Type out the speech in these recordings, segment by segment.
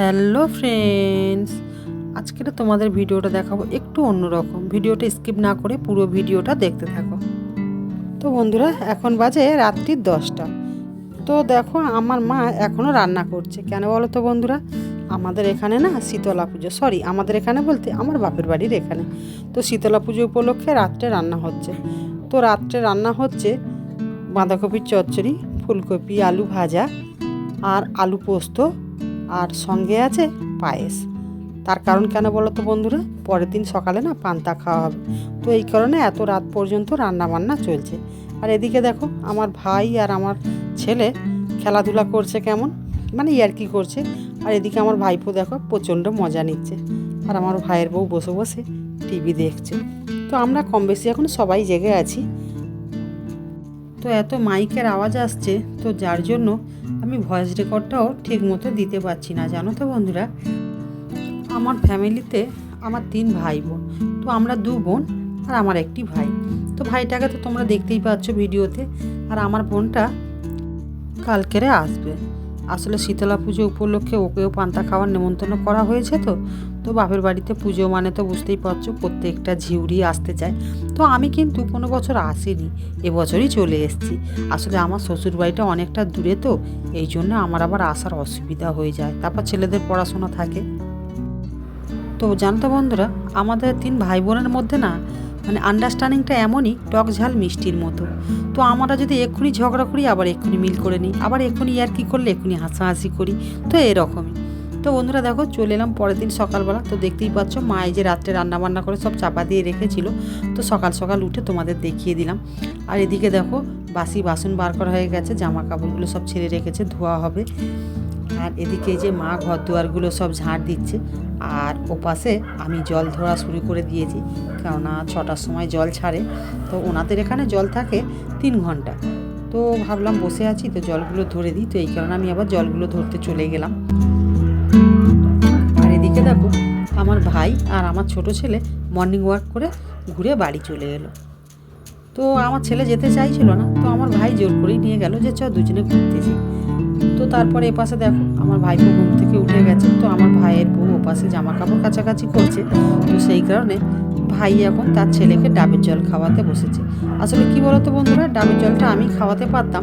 Hello friends আজকে তোমাদের ভিডিওটা দেখাবো একটু অন্যরকম। ভিডিওটা স্কিপ না করে পুরো ভিডিওটা দেখতে থাকো। তো বন্ধুরা, এখন বাজে রাত্রির দশটা। তো দেখো, আমার মা এখনও রান্না করছে। কেন বলো তো বন্ধুরা? আমাদের এখানে না শীতলা পুজো সরি আমাদের এখানে বলতে আমার বাপের বাড়ির এখানে। তো শীতলা পুজো উপলক্ষে রাত্রে রান্না হচ্ছে। তো রাত্রে রান্না হচ্ছে বাঁধাকপির চচ্চড়ি, ফুলকপি, আলু ভাজা আর আলু পোস্ত আর সঙ্গে আছে পায়েস। তার কারণ কেন বলো তো বন্ধুরা? পরের দিন সকালে না পান্তা খাওয়া হবে। তো এই কারণে এত রাত পর্যন্ত রান্না বান্না চলছে। আর এদিকে দেখো, আমার ভাই আর আমার ছেলে খেলাধুলা করছে কেমন? মানে ইয়ার্কি করছে? আর এদিকে আমার ভাইপো দেখো, প্রচণ্ড মজা নিচ্ছে। আর আমার ভাইয়ের বউ বসে বসে টিভি দেখছে। তো আমরা কম বেশি এখন সবাই জেগে আছি। তো এত মাইকের আওয়াজ আসছে, তো যার জন্য আমি ভয়েস রেকর্ডটাও ঠিক মতো দিতে পারছি না, জানো তো বন্ধুরা। আমার ফ্যামিলিতে আমার তিন ভাই বোন, তো আমরা দু বোন আর আমার একটি ভাই। তো ভাইটাকে তো তোমরা দেখতেই পাচ্ছ ভিডিওতে, আর আমার বোনটা কালকেরে আসবে। আসলে শীতলা পুজো উপলক্ষে ওকেও পান্তা খাওয়ার নেমন্তন্ন করা হয়েছে তো। তো বাপের বাড়িতে পুজো মানে তো বুঝতেই পারছ, প্রত্যেকটা ঝিউড়ি আসতে চায়। তো আমি কিন্তু কোনো বছর আসিনি, এবছরই চলে এসেছি। আসলে আমার শ্বশুর বাড়িটা অনেকটা দূরে তো, এই জন্য আমার আবার আসার অসুবিধা হয়ে যায়। তারপর ছেলেদের পড়াশোনা থাকে। তো জানতো বন্ধুরা, আমাদের তিন ভাই বোনের মধ্যে না মানে আন্ডারস্ট্যান্ডিংটা এমনই, টক ঝাল মিষ্টির মতো। তো আমরা যদি এক্ষুনি ঝগড়া করি, আবার এক্ষুনি মিল করে নিই। আবার এক্ষুনি আর কি করলে, এক্ষুনি হাসাহাসি করি। তো এরকমই। তো বন্ধুরা দেখো, চলে এলাম পরের দিন সকালবেলা। তো দেখতেই পাচ্ছ, মা এই যে রাত্রে রান্না বান্না করে সব চাপা দিয়ে রেখেছিল। তো সকাল সকাল উঠে তোমাদের দেখিয়ে দিলাম। আর এদিকে দেখো, বাসি বাসন বার করা হয়ে গেছে, জামা কাপড়গুলো সব ছেড়ে রেখেছে, ধোয়া হবে। আর এদিকে যে মা ঘর দুয়ারগুলো সব ঝাড় দিচ্ছে, আর ওপাশে আমি জল ধরা শুরু করে দিয়েছি, কেননা ছটার সময় জল ছাড়ে। তো ওনাদের এখানে জল থাকে তিন ঘণ্টা। তো ভাবলাম বসে আছি, তো জলগুলো ধরে দিই। তো এই কারণে আমি আবার জলগুলো ধরতে চলে গেলাম। আর এদিকে দেখো, আমার ভাই আর আমার ছোট ছেলে মর্নিং ওয়াক করে ঘুরে বাড়ি চলে এলো। তো আমার ছেলে যেতে চাইছিল না, তো আমার ভাই জোর করেই নিয়ে গেল যে চ দুজনে ঘুরতে যাই তো তারপরে এ পাশে দেখো, আমার ভাইপো ঘুম থেকে উঠে গেছে, তো আমার ভাইয়ের বউ ও পাশে জামা কাপড় কাছাকাছি করছে। তো সেই কারণে ভাই এখন তার ছেলেকে ডাবের জল খাওয়াতে বসেছে। আসলে কি বলতো বন্ধুরা, ডাবের জলটা আমি খাওয়াতে পারতাম,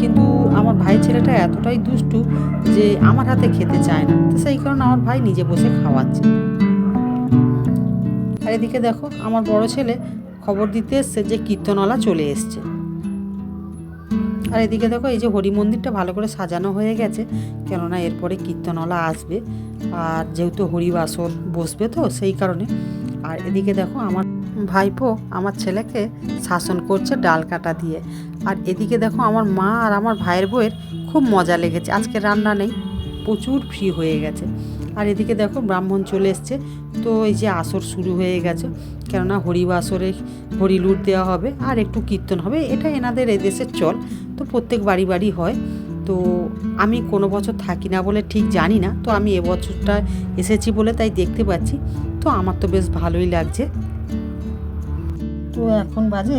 কিন্তু আমার ভাই ছেলেটা এতটাই দুষ্টু যে আমার হাতে খেতে চায় না। তো সেই কারণে আমার ভাই নিজে বসে খাওয়াচ্ছে। আর এদিকে দেখো, আমার বড় ছেলে খবর দিতে এসছে যে কীর্তনওয়ালা চলে এসছে। আর এদিকে দেখো, এই যে হরি মন্দিরটা ভালো করে সাজানো হয়ে গেছে, কেননা এরপরে কীর্তনওয়ালা আসবে, আর যেহেতু হরিবাসর বসবে তো সেই কারণে। আর এদিকে দেখো, আমার ভাইপো আমার ছেলেকে শাসন করছে ডাল কাটা দিয়ে। আর এদিকে দেখো, আমার মা আর আমার ভাইয়ের বউয়ের খুব মজা লেগেছে, আজকে রান্না নেই, প্রচুর ফ্রি হয়ে গেছে। আর এদিকে দেখো ব্রাহ্মণ চলে এসছে। তো এই যে আসর শুরু হয়ে গেছে, কেননা হরিবাসরে হরিলুট দেওয়া হবে আর একটু কীর্তন হবে, এটা এনাদের এদেশের চল। তো প্রত্যেক বাড়ি বাড়ি হয়। তো আমি কোনো বছর থাকি না বলে ঠিক জানি না, তো আমি এবছরটা এসেছি বলে তাই দেখতে পাচ্ছি। তো আমার তো বেশ ভালোই লাগছে। তো এখন বাজে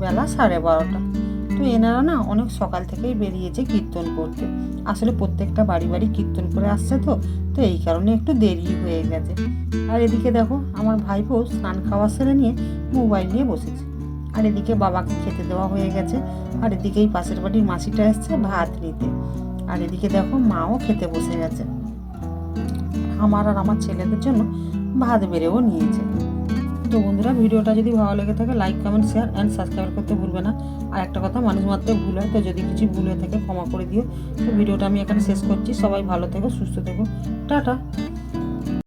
বেলা সাড়ে বারোটা। তো এনারা না অনেক সকাল থেকেই বেরিয়েছে কীর্তন করতে। আসলে প্রত্যেকটা বাড়ি বাড়ি কীর্তন করে আসছে তো তো এই কারণে একটু দেরি হয়ে গেছে। আর এদিকে দেখো, আমার ভাইপো স্নান খাওয়া সেরে নিয়ে মোবাইল নিয়ে বসেছে। আর এদিকে বাবাকে খেতে দেওয়া হয়ে গেছে। আর এদিকে এই পাশের বাড়ির মাসিটা এসছে ভাত নিতে। আর এদিকে দেখো মাও খেতে বসে গেছে। আমার আর আমার ছেলেদের জন্য ভাত বেড়েও নিয়েছে। তো বন্ধুরা, ভিডিওটা যদি ভালো লেগে থাকে like comment share and subscribe করতে ভুলবে না। আর একটা কথা, মানুষ মাত্র ভুল হয়, তো যদি কিছু ভুল হয়ে থাকে, ক্ষমা করে দিও। তো ভিডিওটা আমি এখানে শেষ করছি। সবাই ভালো থেকো, সুস্থ থেকো। টাটা।